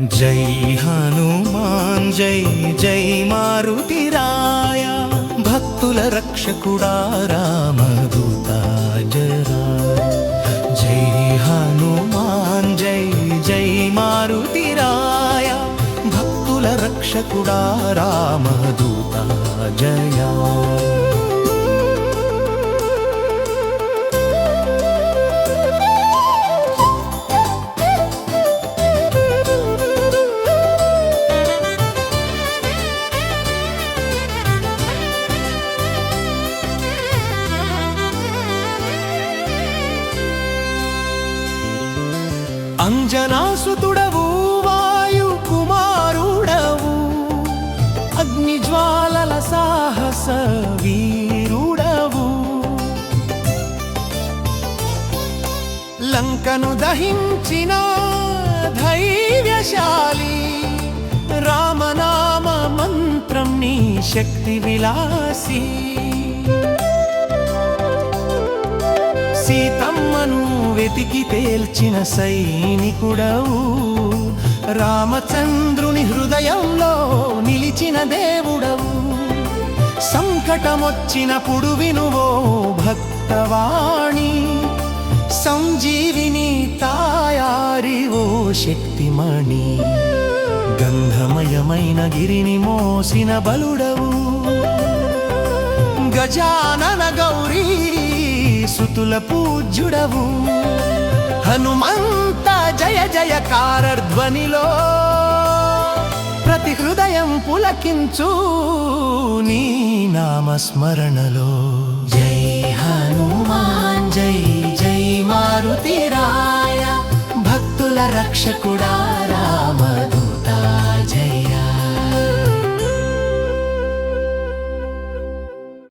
జై హనుమాన్ జై జై మారుతిరాయ భక్తుల రక్షకుడా రామదూత జరా. జై హనుమాన్ జై జై మారుతిరాయ భక్తుల రక్షకుడా రామదూత జయా అంజనాసుతుడవు వాయు కుమారుడవు అగ్నిజ్వాలల సాహస వీరుడవు. లంకను దహించిన ధైర్యశాలి రామనామ మంత్రం నీ శక్తి విలాసి. సీత వెతికి తేల్చిన సైనికుడవు. రామచంద్రుని హృదయంలో నిలిచిన దేవుడవు. సంకటమొచ్చినప్పుడు వినువో భక్తవాణి. సంజీవిని తాయారివో శక్తిమణి. గంధమయమైన గిరిని మోసిన బలుడవు. గజానన గౌరీ సుతుల పూజ్యుడవు. హనుమంత జయ జయకార ధ్వనిలో ప్రతి హృదయం పులకించు నీ నామస్మరణలో. జై హనుమాన్ జై జై మారుతిరాయ భక్తుల రక్షకుడా